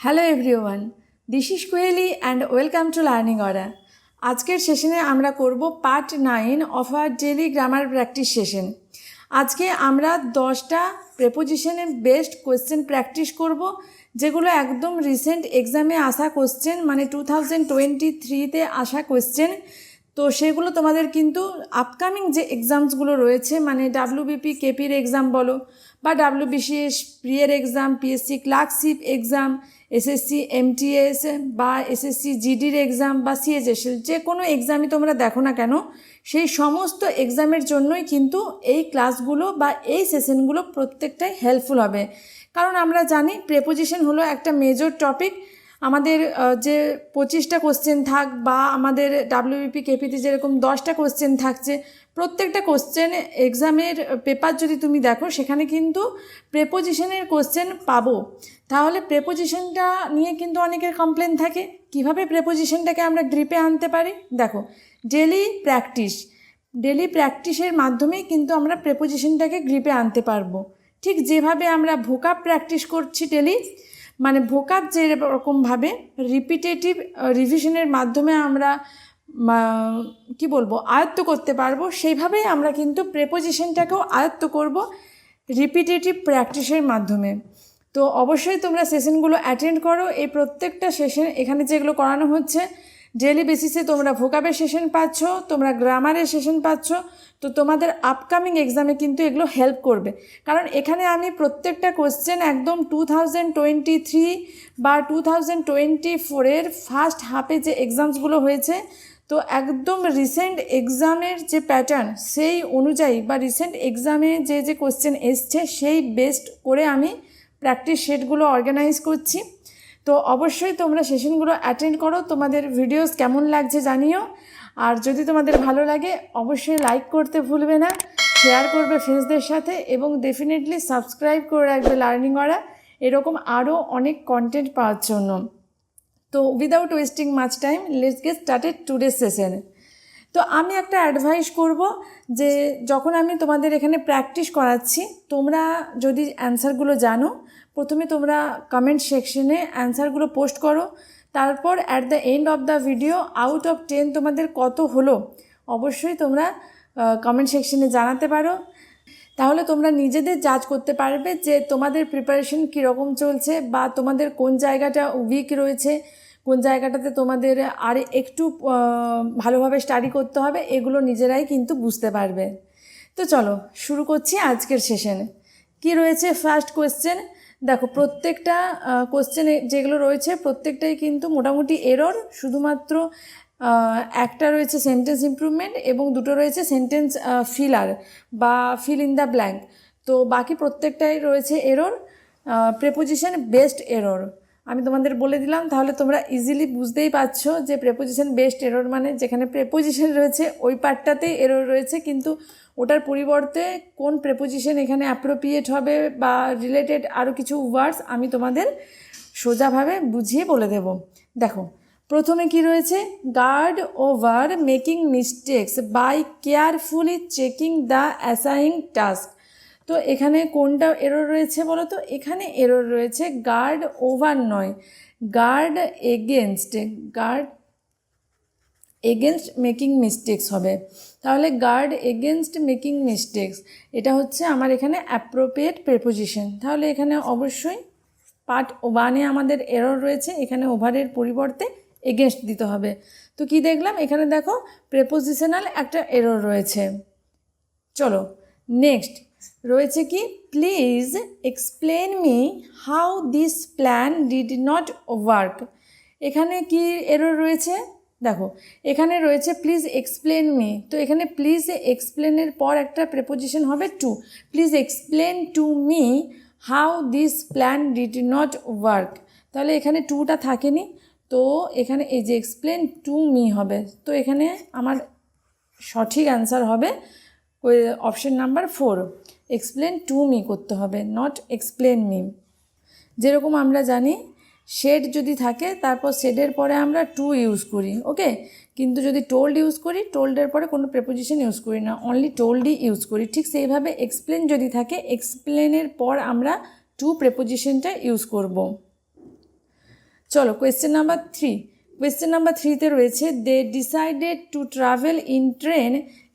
Hello everyone this is Koyeli and welcome to Learning Aura আজকের সেশনে আমরা করব part nine of our daily grammar practice session আজকে আমরা দশটা প্রেপোজিশনের বেস্ট কোয়েশ্চেন প্র্যাকটিস করব, যেগুলো একদম রিসেন্ট এক্সামে আসা কোয়েশ্চেন মানে টু থাউজেন্ড টোয়েন্টি থ্রিতে আসা কোয়েশ্চেন তো সেগুলো তোমাদের কিন্তু আপকামিং যে এক্সামসগুলো রয়েছে মানে ডাব্লিউবিপি কেপির এক্সাম বলো বা WBCS প্রিয়ের exam PSC clerkship exam SSC MTS বা এসএসসি জিডির এক্সাম বা সিএচএসএল যে কোনো এক্সামই তোমরা দেখো না কেন, সেই সমস্ত এক্সামের জন্যই কিন্তু এই ক্লাসগুলো বা এই সেশনগুলো প্রত্যেকটাই হেল্পফুল হবে। কারণ আমরা জানি প্রেপোজিশন হলো একটা মেজর টপিক আমাদের যে পঁচিশটা কোশ্চেন থাক বা আমাদের ডাব্লিউবিপি কেপিতে যেরকম দশটা কোশ্চেন থাকছে প্রত্যেকটা কোশ্চেন এক্সামের পেপার যদি তুমি দেখো, সেখানে কিন্তু প্রেপোজিশনের কোশ্চেন পাবো। তাহলে প্রেপোজিশনটা নিয়ে কিন্তু অনেকের কমপ্লেন থাকে। কীভাবে প্রেপোজিশনটাকে আমরা গ্রিপে আনতে পারি? দেখো ডেলি প্র্যাকটিস ডেলি প্র্যাকটিসের মাধ্যমেই কিন্তু আমরা প্রেপোজিশনটাকে গ্রিপে আনতে পারব। ঠিক যেভাবে আমরা ভোকাপ প্র্যাকটিস করছি ডেলি মানে ভোকাপ যে রকমভাবে রিপিটেটিভ রিভিশনের মাধ্যমে আমরা কি বলব, আয়ত্ত করতে পারব। সেইভাবেই আমরা কিন্তু প্রেপোজিশনটাকেও আয়ত্ত করব রিপিটেটিভ প্র্যাকটিসের মাধ্যমে। তো অবশ্যই তোমরা সেশনগুলো অ্যাটেন্ড করো। এই প্রত্যেকটা সেশন এখানে যেগুলো করানো হচ্ছে ডেলি বেসিসে তোমরা ভোকাবের সেশন পাচ্ছ, তোমরা গ্রামারের সেশন পাচ্ছ, তো তোমাদের আপকামিং এক্সামে কিন্তু এগুলো হেল্প করবে। কারণ এখানে আমি প্রত্যেকটা কোশ্চেন একদম টু থাউজেন্ড টোয়েন্টি থ্রি বা টু থাউজেন্ড টোয়েন্টি ফোরের ফার্স্ট হাফে যে এক্সামসগুলো হয়েছে তো একদম রিসেন্ট এক্সামের যে প্যাটার্ন সেই অনুযায়ী বা রিসেন্ট এক্সামে যে যে কোশ্চেন এসছে, সেই বেস্ট করে আমি প্র্যাকটিস সেটগুলো অর্গানাইজ করছি। তো অবশ্যই তোমরা সেশনগুলো অ্যাটেন্ড করো। তোমাদের ভিডিওস কেমন লাগছে জানিও। আর যদি তোমাদের ভালো লাগে, অবশ্যই লাইক করতে ভুলবে না শেয়ার করবে ফ্রেন্ডসদের সাথে, এবং ডেফিনেটলি সাবস্ক্রাইব করে রাখবে লার্নিং করা এরকম আরও অনেক কন্টেন্ট পাওয়ার জন্য। তো without wasting much time let's get started today session তো আমি একটা অ্যাডভাইস করব যে যখন আমি তোমাদের এখানে প্র্যাকটিস করাচ্ছি, তোমরা যদি অ্যান্সারগুলো জানো, প্রথমে তোমরা কমেন্ট সেকশনে অ্যান্সারগুলো পোস্ট করো, তারপর at the end of the video out of ten তোমাদের কত হলো, অবশ্যই তোমরা কমেন্ট সেকশনে জানাতে পারো। তাহলে তোমরা নিজেদের জাজ করতে পারবে যে তোমাদের প্রিপারেশন কীরকম চলছে বা তোমাদের কোন জায়গাটা উইক রয়েছে, কোন জায়গাটাতে তোমাদের আর একটু ভালোভাবে স্টাডি করতে হবে, এগুলো নিজেরাই কিন্তু বুঝতে পারবে। তো চলো, শুরু করছি আজকের সেশনে কি রয়েছে? ফার্স্ট কোয়েশ্চেন দেখো প্রত্যেকটা কোশ্চেন যেগুলো রয়েছে, প্রত্যেকটাই কিন্তু মোটামুটি এরর শুধুমাত্র একটা রয়েছে সেন্টেন্স ইমপ্রুভমেন্ট এবং দুটো রয়েছে সেন্টেন্স ফিলার বা ফিল ইন দ্য ব্ল্যাঙ্ক তো বাকি প্রত্যেকটাই রয়েছে এরর প্রেপোজিশন বেস্ট এরর আমি তোমাদের বলে দিলাম, তাহলে তোমরা ইজিলি বুঝতেই পারছ যে প্রেপোজিশন বেস্ট এরর মানে যেখানে প্রেপোজিশন রয়েছে, ওই পার্টটাতেই এরর রয়েছে, কিন্তু ওটার পরিবর্তে কোন প্রেপোজিশন এখানে অ্যাপ্রোপ্রিয়েট হবে বা রিলেটেড আরও কিছু ওয়ার্ডস আমি তোমাদের সোজাভাবে বুঝিয়ে বলে দেব। দেখো প্রথমে কি রয়েছে? Guard over making mistakes by carefully checking the assigned task তো এখানে কোনটা এরর রয়েছে বলো তো এখানে এরর রয়েছে গার্ড ওভার নয়। Guard against guard against making mistakes হবে। তাহলে গার্ড এগেনস্ট মেকিং মিস্টেক্স এটা হচ্ছে আমার এখানে অ্যাপ্রোপ্রিয়েট প্রেপোজিশন তাহলে এখানে অবশ্যই পার্ট ওয়ানে আমাদের এরর রয়েছে, এখানে ওভারের পরিবর্তে এগেনস্ট দিতে হবে। তো কি দেখলাম? এখানে দেখো প্রেপোজিশনাল একটা এরর রয়েছে। চলো নেক্সট রয়েছে কি? Please explain me how this plan did not work এখানে কি এরর রয়েছে? দেখো, এখানে রয়েছে প্লিজ এক্সপ্লেন মি তো এখানে প্লিজ এক্সপ্লেনের পর একটা প্রেপোজিশন হবে to please explain to me how this plan did not work তাহলে এখানে টুটা থাকেনি। তো এখানে এই যে এক্সপ্লেন টু মি হবে, তো এখানে আমার সঠিক অ্যান্সার হবে option number four explain to me করতে হবে নট এক্সপ্লেন মি যেরকম আমরা জানি শেড যদি থাকে, তারপর শেডের পরে আমরা টু ইউজ করি ওকে কিন্তু যদি টোল্ড ইউজ করি টোল্ডের পরে কোনো প্রেপোজিশন ইউজ করি না অনলি টোল্ডই ইউজ করি। ঠিক সেইভাবে এক্সপ্লেন যদি থাকে এক্সপ্লেনের পর আমরা টু প্রেপোজিশনটা ইউজ করব। চলো question number three question number থ্রিতে রয়েছে they decided to travel in train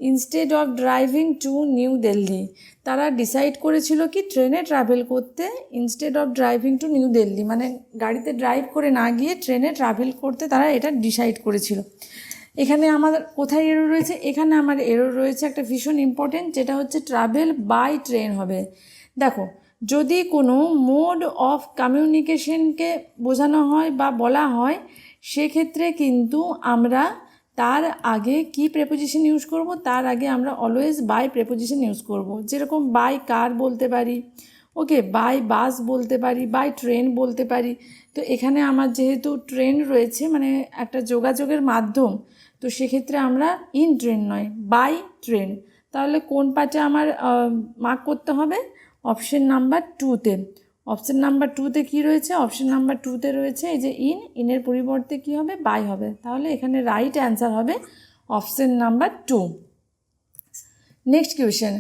instead of driving to New Delhi তারা ডিসাইড করেছিল কি ট্রেনে ট্রাভেল করতে instead of driving to New Delhi মানে গাড়িতে ড্রাইভ করে না গিয়ে ট্রেনে ট্রাভেল করতে তারা এটা ডিসাইড করেছিল। এখানে আমার কোথায় এরো রয়েছে? এখানে আমার এরো রয়েছে একটা ভীষণ ইম্পর্টেন্ট যেটা হচ্ছে ট্রাভেল বাই ট্রেন হবে। দেখো যদি কোনো মোড অফ কমিউনিকেশনকে বোঝানো হয় বা বলা হয়, সেক্ষেত্রে কিন্তু আমরা তার আগে কি প্রেপোজিশন ইউজ করব? তার আগে আমরা অলওয়েজ বাই প্রেপোজিশন ইউজ করব। যেরকম বাই কার বলতে পারি ওকে বাই বাস বলতে পারি বাই ট্রেন বলতে পারি। তো এখানে আমার যেহেতু ট্রেন রয়েছে মানে একটা যোগাযোগের মাধ্যম, তো সেক্ষেত্রে আমরা ইন ট্রেন নয় বাই ট্রেন তাহলে কোন পার্টে আমার মার্ক করতে হবে? অপশন নাম্বার টুতে। অপশন নাম্বার টুতে কী রয়েছে? অপশন নাম্বার টুতে রয়েছে এই যে ইন, ইনের পরিবর্তে কী হবে? বাই হবে। তাহলে এখানে রাইট অ্যান্সার হবে option number two. Next question.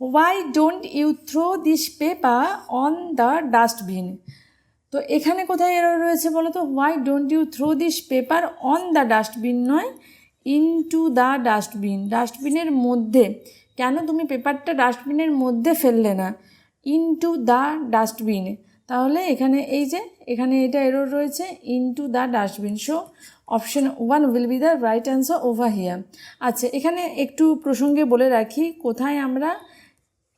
Why don't you throw this paper on the dustbin তো এখানে কোথায় এরো রয়েছে বলো তো why don't you throw this paper on the dustbin নয় ইন টু দ্য ডাস্টবিন ডাস্টবিনের মধ্যে। কেন তুমি পেপারটা ডাস্টবিনের মধ্যে ফেললে না? ইনটু দ্য ডাস্টবিন তাহলে এখানে এই যে, এখানে এটা এরর রয়েছে into the dustbin so option one will be the right answer over here আচ্ছা এখানে একটু প্রসঙ্গে বলে রাখি, কোথায় আমরা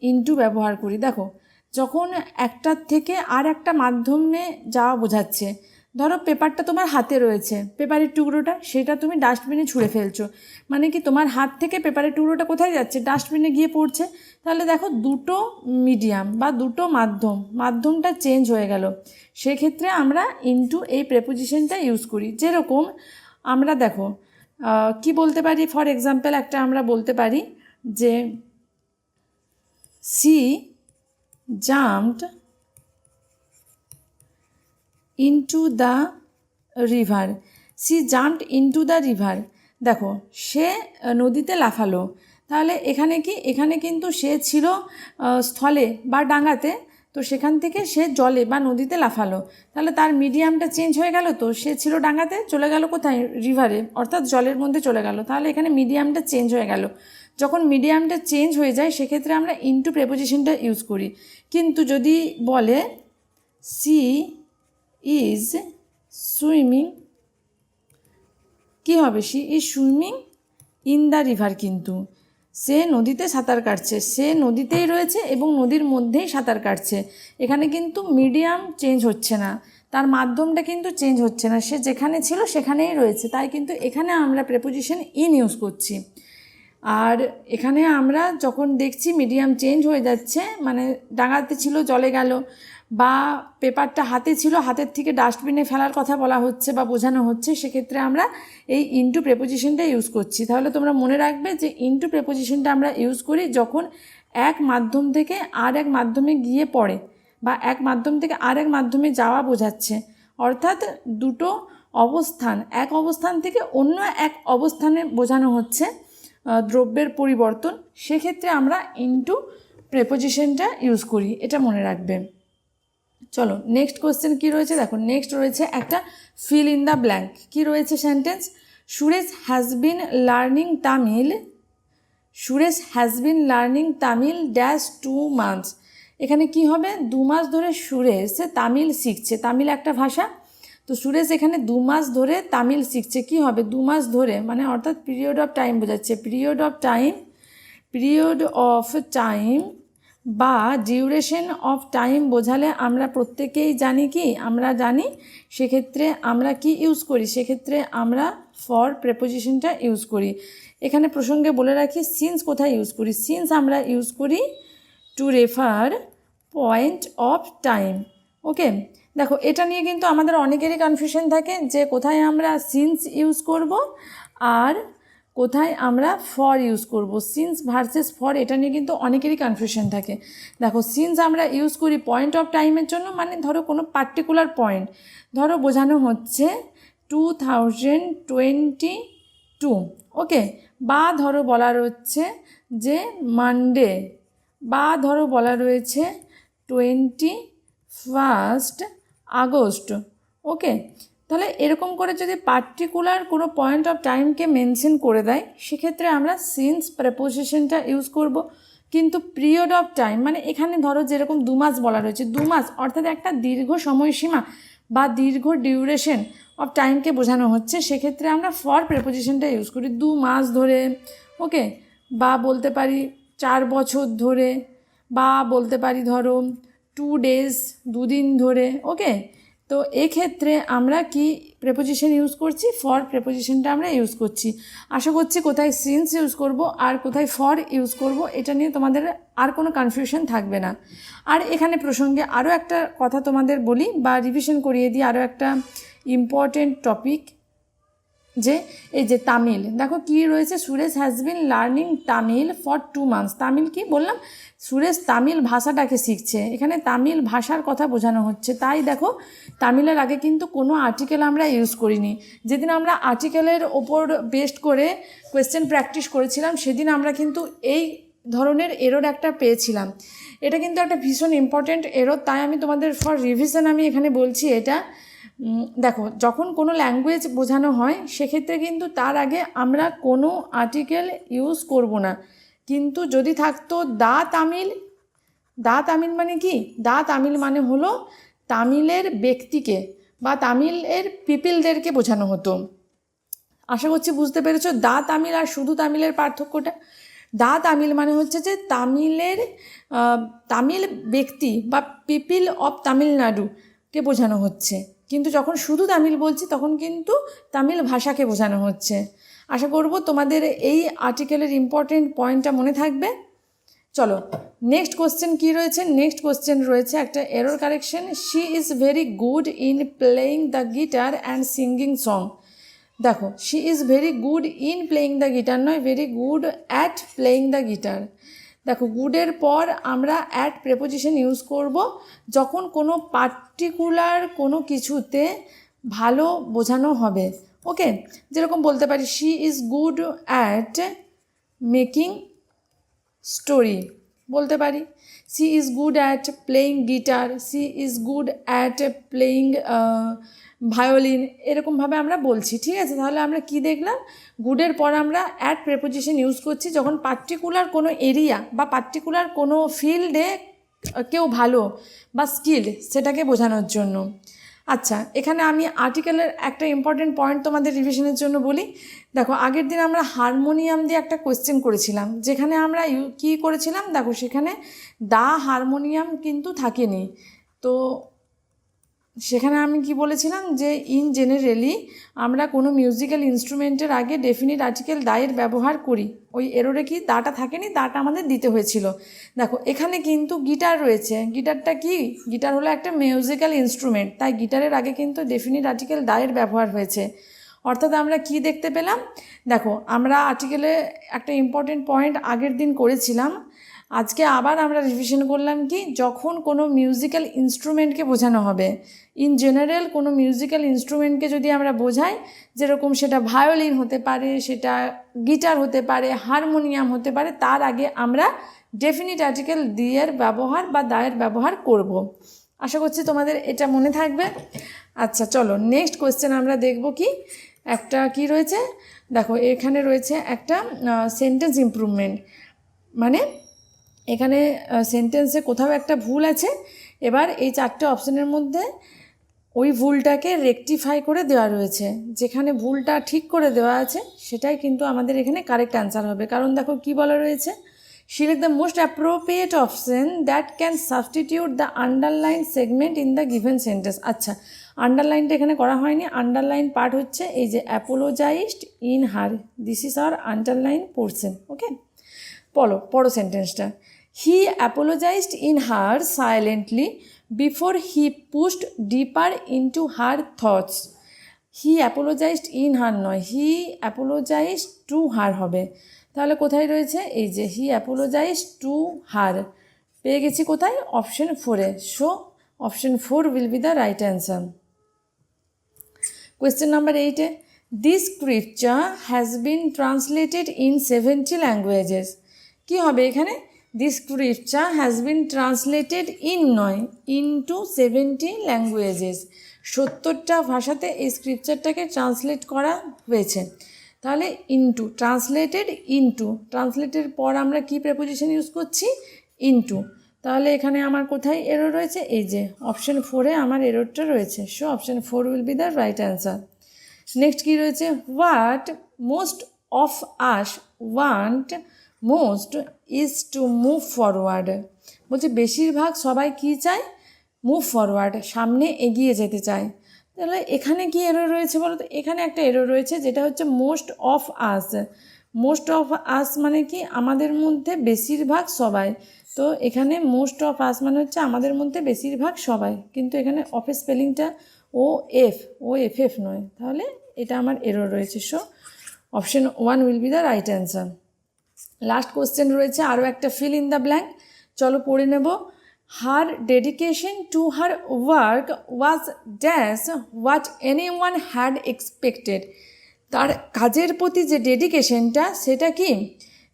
ইনটু ব্যবহার করি। দেখো, যখন একটার থেকে আর একটা মাধ্যমে যাওয়া বোঝাচ্ছে ধরো পেপারটা তোমার হাতে রয়েছে, পেপারের টুকরোটা, সেটা তুমি ডাস্টবিনে ছুঁড়ে ফেলছো। মানে কি তোমার হাত থেকে পেপারের টুকরোটা কোথায় যাচ্ছে? ডাস্টবিনে গিয়ে পড়ছে। তাহলে দেখো দুটো মিডিয়াম বা দুটো মাধ্যম, মাধ্যমটা চেঞ্জ হয়ে গেল। সেক্ষেত্রে আমরা ইনটু এই প্রেপোজিশনটা ইউজ করি। যেরকম আমরা দেখো কি বলতে পারি? ফর এক্সাম্পল একটা আমরা বলতে পারি যে she jumped into the river she jumped into the river দেখো, সে নদীতে লাফালো। তাহলে এখানে কি? এখানে কিন্তু সে ছিল স্থলে বা ডাঙাতে তো সেখান থেকে সে জলে বা নদীতে লাফালো। তাহলে তার মিডিয়ামটা চেঞ্জ হয়ে গেল তো? সে ছিল ডাঙাতে চলে গেল কোথায়? রিভারে অর্থাৎ জলের মধ্যে চলে গেল। তাহলে এখানে মিডিয়ামটা চেঞ্জ হয়ে গেল। যখন মিডিয়ামটা চেঞ্জ হয়ে যায়, সেক্ষেত্রে আমরা ইনটু প্রেপোজিশনটা ইউজ করি। কিন্তু যদি বলে সি ইজ সুইমিং কী হবে? She is swimming in the river কিন্তু। সে নদীতে সাঁতার কাটছে। সে নদীতেই রয়েছে এবং নদীর মধ্যেই সাঁতার কাটছে। এখানে কিন্তু মিডিয়াম চেঞ্জ হচ্ছে না। তার মাধ্যমটা কিন্তু চেঞ্জ হচ্ছে না। সে যেখানে ছিল সেখানেই রয়েছে। তাই কিন্তু এখানে আমরা প্রেপোজিশন ইন ইউজ করছি। আর এখানে আমরা যখন দেখছি মিডিয়াম চেঞ্জ হয়ে যাচ্ছে মানে ডাঙাতে ছিল, জলে গেল বা পেপারটা হাতে ছিল, হাতের থেকে ডাস্টবিনে ফেলার কথা বলা হচ্ছে বা বোঝানো হচ্ছে, সেক্ষেত্রে আমরা এই ইনটু প্রেপোজিশনটা ইউজ করছি। তাহলে তোমরা মনে রাখবে যে ইনটু প্রেপোজিশনটা আমরা ইউজ করি যখন এক মাধ্যম থেকে আর এক মাধ্যমে গিয়ে পড়ে বা এক মাধ্যম থেকে আর এক মাধ্যমে যাওয়া বোঝাচ্ছে। অর্থাৎ দুটো অবস্থান, এক অবস্থান থেকে অন্য এক অবস্থানে বোঝানো হচ্ছে দ্রব্যের পরিবর্তন। সেক্ষেত্রে আমরা ইনটু প্রেপোজিশনটা ইউজ করি। এটা মনে রাখবে। চলো নেক্সট কোয়েশ্চেন কী রয়েছে? দেখো নেক্সট রয়েছে একটা ফিল ইন দ্য ব্ল্যাঙ্ক কী রয়েছে sentence Suresh has been learning Tamil Suresh has been learning Tamil dash two months এখানে কি হবে? দু মাস ধরে সুরেশ তামিল শিখছে। তামিল একটা ভাষা। তো সুরেশ এখানে দু মাস ধরে তামিল শিখছে। কি হবে? দু মাস ধরে মানে অর্থাৎ পিরিয়ড অফ টাইম বোঝাচ্ছে। Period of time period of time বা ডিউরেশন অফ টাইম বোঝালে আমরা প্রত্যেকেই জানি কি? আমরা জানি সেক্ষেত্রে আমরা কি ইউজ করি? সেক্ষেত্রে আমরা ফর প্রেপোজিশনটা ইউজ করি। এখানে প্রসঙ্গে বলে রাখি সিন্স কোথায় ইউজ করি? সিন্স আমরা ইউজ করি to refer point of time okay দেখো, এটা নিয়ে কিন্তু আমাদের অনেকেরই কনফিউশন থাকে যে কোথায় আমরা সিন্স ইউজ করব আর কোথায় আমরা ফর ইউজ করব? সিন্স ভার্সেস ফর এটা নিয়ে কিন্তু অনেকেরই কনফিউশন থাকে। দেখো সিন্স আমরা ইউজ করি পয়েন্ট অফ টাইমের জন্য মানে ধরো কোনো পার্টিকুলার পয়েন্ট ধরো বোঝানো হচ্ছে two thousand twenty two okay বা ধরো বলা রয়েছে যে মানডে বা ধরো বলা রয়েছে টোয়েন্টি ফার্স্ট আগস্ট ওকে তাহলে এরকম করে যদি পার্টিকুলার কোনো পয়েন্ট অফ টাইমকে মেনশন করে দেয়, সেক্ষেত্রে আমরা সিন্স প্রেপোজিশনটা ইউজ করব। কিন্তু পিরিয়ড অফ টাইম মানে এখানে ধরো যেরকম দু মাস বলা রয়েছে, দু মাস অর্থাৎ একটা দীর্ঘ সময়সীমা বা দীর্ঘ ডিউরেশন অফ টাইমকে বোঝানো হচ্ছে, সেক্ষেত্রে আমরা ফর প্রেপোজিশনটা ইউজ করি দু মাস ধরে ওকে বা বলতে পারি চার বছর ধরে, বা বলতে পারি ধরো টু ডেজ দুদিন ধরে ওকে তো এক্ষেত্রে আমরা কি প্রেপোজিশন ইউজ করছি? ফর প্রেপোজিশনটা আমরা ইউজ করছি। আশা করছি কোথায় সিন্স ইউজ করব আর কোথায় ফর ইউজ করব, এটা নিয়ে তোমাদের আর কোনো কনফিউশন থাকবে না। আর এখানে প্রসঙ্গে আরও একটা কথা তোমাদের বলি বা রিভিশন করিয়ে দিই আরও একটা ইম্পর্টেন্ট টপিক যে, এই যে তামিল। দেখো কি রয়েছে? Suresh has been learning Tamil for two months Tamil কি? বললাম, সুরেশ তামিল ভাষাটাকে শিখছে। এখানে তামিল ভাষার কথা বোঝানো হচ্ছে। তাই দেখো, তামিলের আগে কিন্তু কোনো আর্টিকেল আমরা ইউজ করিনি। যেদিন আমরা আর্টিকেলের ওপর বেস্ট করে কোয়েশ্চেন প্র্যাকটিস করেছিলাম, সেদিন আমরা কিন্তু এই ধরনের এরর একটা পেয়েছিলাম। এটা কিন্তু একটা ভীষণ ইম্পর্ট্যান্ট এরর তাই আমি তোমাদের ফর রিভিশন আমি এখানে বলছি এটা। দেখো, যখন কোনো ল্যাঙ্গুয়েজ বোঝানো হয়, সেক্ষেত্রে কিন্তু তার আগে আমরা কোনো আর্টিকেল ইউজ করব না। কিন্তু যদি থাকতো দা তামিল দা তামিল মানে কি? দা তামিল মানে হলো তামিলের ব্যক্তিকে বা তামিলের পিপিলদেরকে বোঝানো হতো। আশা করছি বুঝতে পেরেছ? দা তামিল আর শুধু তামিলের পার্থক্যটা? দা তামিল মানে হচ্ছে যে তামিলের তামিল ব্যক্তি বা পিপিল অফ তামিলনাড়ুকে বোঝানো হচ্ছে। কিন্তু যখন শুধু তামিল বলছি, তখন কিন্তু তামিল ভাষাকে বোঝানো হচ্ছে। আশা করব তোমাদের এই আর্টিকেলের ইম্পর্টেন্ট পয়েন্টটা মনে থাকবে। চলো নেক্সট কোশ্চেন কি রয়েছে? নেক্সট কোশ্চেন রয়েছে একটা error correction she is very good in playing the guitar and singing song দেখো she is very good in playing the guitar নয় very good at playing the guitar দেখো গুডের পর আমরা অ্যাট প্রেপোজিশন ইউজ করব যখন কোনো পার্টিকুলার কোনো কিছুতে ভালো বোঝানো হবে। ওকে যেরকম বলতে পারি she is good at making story বলতে পারি। She is good at playing guitar she is good at playing violin এরকমভাবে আমরা বলছি, ঠিক আছে? তাহলে আমরা কি দেখলাম? গুডের পর আমরা অ্যাট প্রেপোজিশন ইউজ করছি যখন পার্টিকুলার কোনো এরিয়া বা পার্টিকুলার কোনো ফিল্ডে কেউ ভালো বা স্কিল সেটাকে বোঝানোর জন্য। আচ্ছা এখানে আমি আর্টিকেলের একটা ইম্পর্টেন্ট পয়েন্ট তোমাদের রিভিশনের জন্য বলি। দেখো, আগের দিন আমরা হারমোনিয়াম দিয়ে একটা কোয়েশ্চেন করেছিলাম, যেখানে আমরা কি করেছিলাম? দেখো, সেখানে দা হারমোনিয়াম কিন্তু থাকেনি। তো সেখানে আমি কি বলেছিলাম যে ইন জেনারেলি আমরা কোনো মিউজিক্যাল ইনস্ট্রুমেন্টের আগে ডেফিনিট আর্টিকেল দায়ের ব্যবহার করি। ওই এরোরে কি দাটা থাকেনি? দাটা আমাদের দিতে হয়েছিল। দেখো, এখানে কিন্তু গিটার রয়েছে। গিটারটা কি? গিটার হলো একটা মিউজিক্যাল ইনস্ট্রুমেন্ট তাই গিটারের আগে কিন্তু ডেফিনিট আর্টিকেল দায়ের ব্যবহার হয়েছে। অর্থাৎ আমরা কি দেখতে পেলাম? দেখো, আমরা আর্টিকেলে একটা ইম্পর্টেন্ট পয়েন্ট আগের দিন করেছিলাম। আজকে আবার আমরা রিভিশন করলাম কি, যখন কোনো মিউজিক্যাল ইনস্ট্রুমেন্টকে বোঝানো হবে। ইন জেনারেল কোনো মিউজিক্যাল ইনস্ট্রুমেন্টকে যদি আমরা বোঝাই, যেরকম সেটা ভায়োলিন হতে পারে, সেটা গিটার হতে পারে হারমোনিয়াম হতে পারে, তার আগে আমরা ডেফিনিট আর্টিকেল দিয়ের ব্যবহার বা দায়ের ব্যবহার করব। আশা করছি তোমাদের এটা মনে থাকবে। আচ্ছা চলো নেক্সট কোয়েশ্চেন আমরা দেখব কি, একটা কি রয়েছে? দেখো, এখানে রয়েছে একটা সেন্টেন্স ইমপ্রুভমেন্ট মানে এখানে সেন্টেন্সে কোথাও একটা ভুল আছে। এবার এই চারটে অপশনের মধ্যে ওই ভুলটাকে রেকটিফাই করে দেওয়া রয়েছে। যেখানে ভুলটা ঠিক করে দেওয়া আছে, সেটাই কিন্তু আমাদের এখানে কারেক্ট অ্যান্সার হবে। কারণ দেখো কি বলা রয়েছে? Select the most appropriate option that can substitute the underline segment in the given sentence আচ্ছা আন্ডারলাইনটা এখানে করা হয়নি। আন্ডারলাইন পার্ট হচ্ছে এই যে apologized in her this is our underline portion okay পড়ো পড়ো সেন্টেন্সটা he apologized in her silently before he pushed deeper into her thoughts he apologized in her নয় হি অ্যাপোলোজাইজ টু হার হবে। তাহলে কোথায় রয়েছে? এই যে হি অ্যাপোলোজাইজ টু হার পেয়ে গেছি কোথায়? অপশন ফোরে so option four will be the right answer Question number 8. This scripture has been translated in 70 languages কী হবে এখানে? This scripture has been translated in নয় ইনটু সেভেন্টি ল্যাঙ্গুয়েজেস সত্তরটা ভাষাতে এই স্ক্রিপচারটাকে ট্রান্সলেট করা হয়েছে। তাহলে ইনটু ট্রান্সলেটেড ইনটু ট্রান্সলেটের পর আমরা কি প্রেপোজিশন ইউজ করছি? ইনটু তাহলে এখানে আমার কোথায় এরর রয়েছে? এই যে অপশন ফোরে আমার এররটা রয়েছে। So option four will be the right answer next কী রয়েছে? What most of us want most is to move forward বলছে, বেশিরভাগ সবাই কী চায়? মুভ ফরওয়ার্ড সামনে এগিয়ে যেতে চায়। তাহলে এখানে কি এরর রয়েছে বলো তো? এখানে একটা এরর রয়েছে, যেটা হচ্ছে most of us most of us মানে কি? আমাদের মধ্যে বেশিরভাগ সবাই। তো এখানে মোস্ট অফ আস মানে হচ্ছে আমাদের মধ্যে বেশিরভাগ সবাই। কিন্তু এখানে অফের স্পেলিংটা O F O F F নয়। তাহলে এটা আমার এরর রয়েছে। So option one will be the right answer last question রয়েছে, আরও একটা ফিল ইন দ্য ব্ল্যাঙ্ক চলো পড়ে নেব। Her dedication to her work was dash what anyone had expected তার কাজের প্রতি যে ডেডিকেশনটা সেটা কি?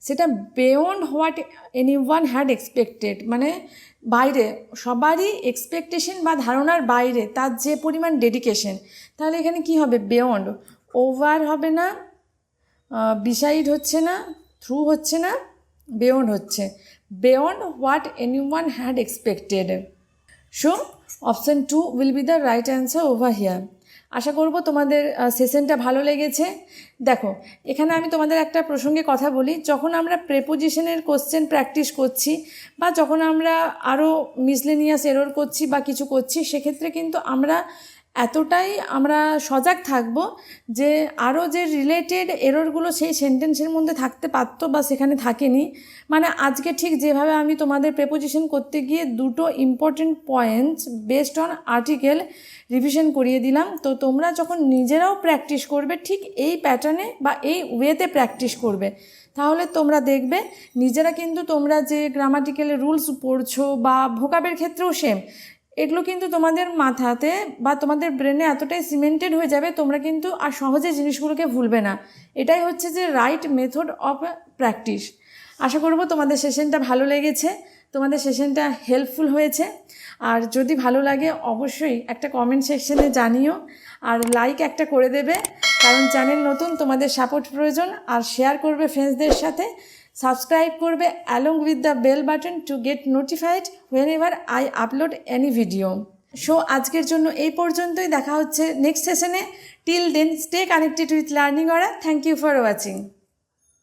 সেটা beyond what anyone had expected মানে বাইরে, সবারই এক্সপেকটেশন বা ধারণার বাইরে তার যে পরিমাণ ডেডিকেশন তাহলে এখানে কি হবে? বেয়ন্ড ওভার হবে না বিসাইড হচ্ছে না। থ্রু হচ্ছে না বেয়ন্ড হচ্ছে। Beyond what anyone had expected so option two will be the right answer over here আশা করব তোমাদের সেশনটা ভালো লেগেছে। দেখো, এখানে আমি তোমাদের একটা প্রসঙ্গে কথা বলি। যখন আমরা প্রেপোজিশনের কোশ্চেন প্র্যাকটিস করছি বা যখন আমরা আরও মিসলেনিয়াস এরর করছি বা কিছু করছি, সেক্ষেত্রে কিন্তু আমরা এতটাই আমরা সজাগ থাকব যে আরও যে রিলেটেড এররগুলো সেই সেন্টেন্সের মধ্যে থাকতে পারতো বা সেখানে থাকেনি। মানে আজকে ঠিক যেভাবে আমি তোমাদের প্রেপোজিশন করতে গিয়ে দুটো important points based on article revision করিয়ে দিলাম। তো তোমরা যখন নিজেরাও প্র্যাকটিস করবে, ঠিক এই প্যাটার্নে বা এই ওয়েতে প্র্যাকটিস করবে। তাহলে তোমরা দেখবে, নিজেরা কিন্তু তোমরা যে গ্রামাটিক্যাল রুলস পড়ছো বা ভোকাবের ক্ষেত্রেও সেম এগুলো কিন্তু তোমাদের মাথাতে বা তোমাদের ব্রেনে এতটাই সিমেন্টেড হয়ে যাবে, তোমরা কিন্তু আর সহজে জিনিসগুলোকে ভুলবে না। এটাই হচ্ছে যে রাইট মেথড অফ প্র্যাকটিস আশা করব তোমাদের সেশনটা ভালো লেগেছে, তোমাদের সেশনটা হেল্পফুল হয়েছে। আর যদি ভালো লাগে, অবশ্যই একটা কমেন্ট সেকশনে জানিও। আর লাইক একটা করে দেবে, কারণ চ্যানেল নতুন, তোমাদের সাপোর্ট প্রয়োজন। আর শেয়ার করবে ফ্রেন্ডসদের সাথে। সাবস্ক্রাইব করবে along with the bell button to get notified whenever I upload any video so আজকের জন্য এই পর্যন্তই। দেখা হচ্ছে নেক্সট সেশনে till then stay connected with learning Aura thank you for watching